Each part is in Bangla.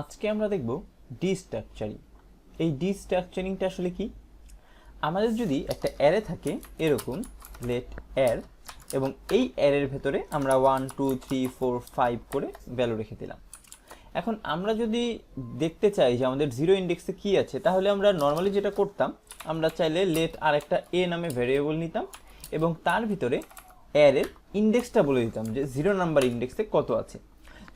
আজকে আমরা দেখব ডিস্ট্রাকচারিং। এই ডিস্ট্রাকচারিংটা আসলে কি? আমাদের যদি একটা অ্যারে থাকে, এরকম লেট অ্যার এবং এই অ্যারের ভেতরে আমরা one two three four five করে ভ্যালু রেখে দিলাম। এখন আমরা যদি দেখতে চাই যে আমাদের জিরো ইন্ডেক্সে কি আছে, তাহলে আমরা নর্মালি যেটা করতাম, আমরা চাইলে লেট আর একটা এ নামে ভ্যারিয়েবল নিতাম, এবং তার ভিতরে অ্যারের ইন্ডেক্সটা বলে দিতাম যে জিরো নাম্বার ইন্ডেক্সে কত আছে।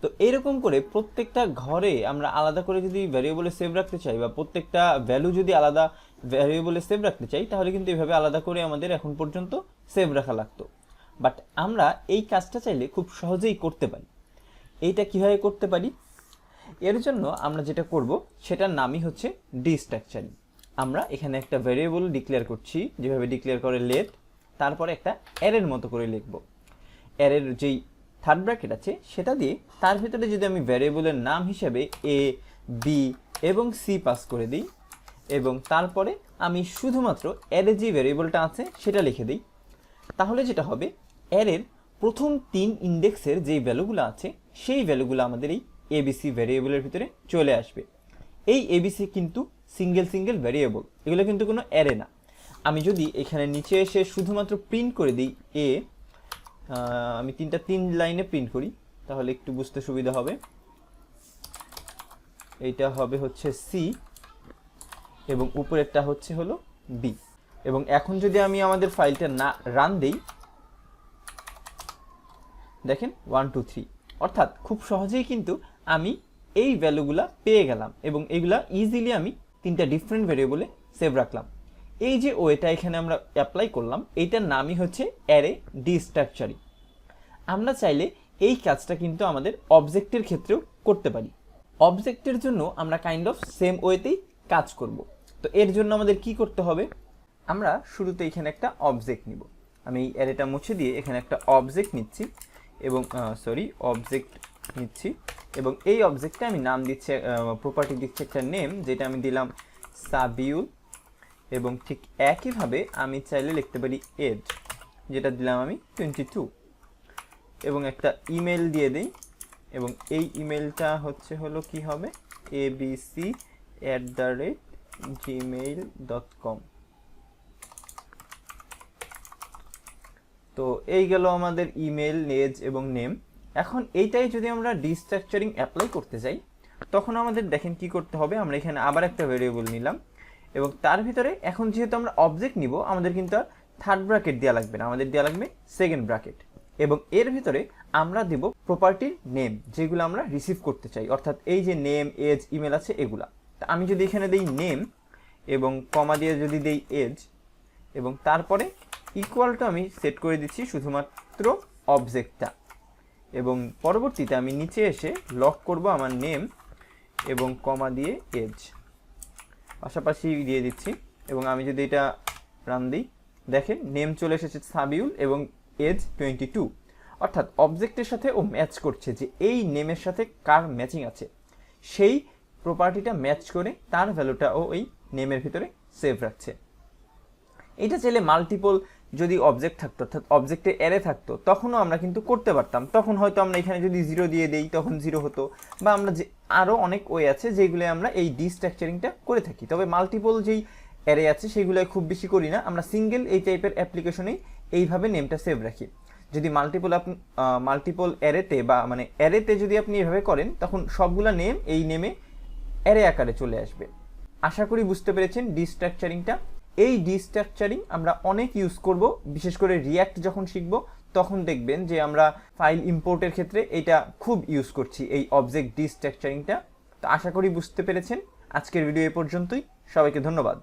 তো এরকম করে প্রত্যেকটা ঘরে আমরা আলাদা করে যদি ভ্যারিয়েবলে সেভ রাখতে চাই বা প্রত্যেকটা ভ্যালু যদি আলাদা ভ্যারিয়েবলে সেভ রাখতে চাই, তাহলে কিন্তু এভাবে আলাদা করে আমাদের এখন পর্যন্ত সেভ রাখা লাগতো। বাট আমরা এই কাজটা চাইলে খুব সহজেই করতে পারি। এইটা কীভাবে করতে পারি? এর জন্য আমরা যেটা করব, সেটার নামই হচ্ছে ডিস্ট্রাকচারিং আমরা এখানে একটা ভ্যারিয়েবল ডিক্লেয়ার করছি, যেভাবে ডিক্লেয়ার করে লেট তারপরে একটা অ্যারের মতো করে লিখব। অ্যারের যেই থার্ড ব্র্যাকেট আছে, সেটা দিয়ে তার ভিতরে যদি আমি ভ্যারিয়েবলের নাম হিসেবে এ বি এবং সি পাস করে দিই, এবং তারপরে আমি শুধুমাত্র অ্যারে যে ভ্যারিয়েবলটা আছে, সেটা লিখে দিই, তাহলে যেটা হবে অ্যারের প্রথম তিন ইন্ডেক্সের যেই ভ্যালুগুলো আছে, সেই ভ্যালুগুলো আমাদের এই এবিসি ভ্যারিয়েবলের ভিতরে চলে আসবে। এই এবিসি কিন্তু সিঙ্গেল সিঙ্গেল ভ্যারিয়েবল এগুলো কিন্তু কোনো অ্যারে না। আমি যদি এখানে নিচে এসে শুধুমাত্র প্রিন্ট করে দিই এ আমি তিনটা, তিন লাইনে প্রিন্ট করি, তাহলে একটু বুঝতে সুবিধা হবে। এইটা হবে হচ্ছে সি এবং উপরেরটা হচ্ছে হলো বি এবং এখন যদি আমি আমাদের ফাইলটা না রান দেই, দেখেন ওয়ান টু থ্রি অর্থাৎ খুব সহজেই কিন্তু আমি এই ভ্যালুগুলা পেয়ে গেলাম এবং এগুলা ইজিলি আমি তিনটা ডিফারেন্ট ভ্যারিয়েবলে সেভ রাখলাম। এই যে ওয়েটা এখানে আমরা অ্যাপ্লাই করলাম এইটার নামই হচ্ছে অ্যারে ডিস্ট্রাকচারিং আমরা চাইলে এই কাজটা কিন্তু আমাদের অবজেক্টের ক্ষেত্রেও করতে পারি। অবজেক্টের জন্য আমরা কাইন্ড অফ সেম ওয়েতেই কাজ করব। তো এর জন্য আমাদের কি করতে হবে? আমরা শুরুতে এখানে একটা অবজেক্ট নিব। আমি এই অ্যারেটা মুছে দিয়ে এখানে একটা অবজেক্ট নিচ্ছি এবং সরি অবজেক্ট নিচ্ছি এবং এই অবজেক্টটা আমি নাম দিচ্ছে প্রপার্টি দিচ্ছে একটা নেম যেটা আমি দিলাম সাবিউল এবং ঠিক একইভাবে আমি চাইলে লিখতে পারি এজ যেটা দিলাম আমি টোয়েন্টি টু এবং একটা ইমেল দিয়ে দিই, এবং এই ইমেলটা হচ্ছে হলো কি হবে? A B C at the rate Gmail dot com তো এই গেল আমাদের ইমেল এজ এবং নেম এখন এইটাই যদি আমরা ডিস্ট্রাকচারিং অ্যাপ্লাই করতে যাই, তখন আমাদের দেখেন কি করতে হবে? আমরা এখানে আবার একটা ভেরিয়েবল নিলাম। এবং তার ভিতরে এখন যেহেতু আমরা অবজেক্ট নিব, আমাদের কিন্তু আর থার্ড ব্র্যাকেট দেওয়া লাগবে না। আমাদের দেওয়া লাগবে সেকেন্ড ব্র্যাকেট এবং এর ভিতরে আমরা দেব প্রপার্টির নেম যেগুলো আমরা রিসিভ করতে চাই। অর্থাৎ এই যে নেম এজ ইমেল আছে, এগুলা। তা আমি যদি এখানে দিই নেম এবং কমা দিয়ে যদি দেই এজ এবং তারপরে ইকুয়ালটা আমি সেট করে দিচ্ছি শুধুমাত্র অবজেক্টটা এবং পরবর্তীতে আমি নিচে এসে লক করব আমার নেম এবং কমা দিয়ে এজ পাশাপাশি দিয়ে দিচ্ছি, এবং আমি যদি এটা রান দিই, দেখেন নেম চলে এসেছে সাবিউল এবং এজ টোয়েন্টি টু অর্থাৎ অবজেক্টের সাথে ও ম্যাচ করছে যে এই নেমের সাথে কার ম্যাচিং আছে। সেই প্রপার্টিটা ম্যাচ করে তার ভ্যালুটা ও এই নেমের ভিতরে সেভ রাখছে। এটা চাইলে মাল্টিপল যদি অবজেক্ট থাকতো, অর্থাৎ অবজেক্টে অ্যারে থাকতো, তখনও আমরা কিন্তু করতে পারতাম। তখন হয়তো আমরা এখানে যদি জিরো দিয়ে দেই, তখন জিরো হতো। বা আমরা যে আরও অনেক ওয়ে আছে যেগুলো আমরা এই ডিস্ট্রাকচারিংটা করে থাকি। তবে মাল্টিপল যেই অ্যারে আছে সেগুলো খুব বেশি করি না। আমরা সিঙ্গেল এই টাইপের অ্যাপ্লিকেশনেই এইভাবে নেমটা সেভ রাখি। যদি মাল্টিপল আপনি মাল্টিপল অ্যারেতে বা মানে অ্যারেতে যদি আপনি এভাবে করেন, তখন সবগুলা নেম এই নেমে অ্যারে আকারে চলে আসবে। আশা করি বুঝতে পেরেছেন ডিস্ট্রাকচারিংটা এই ডিস্ট্রাকচারিং আমরা অনেক ইউজ করব, বিশেষ করে রিয়্যাক্ট যখন শিখব, তখন দেখবেন যে আমরা ফাইল ইম্পোর্টের ক্ষেত্রে এটা খুব ইউজ করছি, এই অবজেক্ট ডিস্ট্রাকচারিংটা তো আশা করি বুঝতে পেরেছেন। আজকের ভিডিও এ পর্যন্তই। সবাইকে ধন্যবাদ।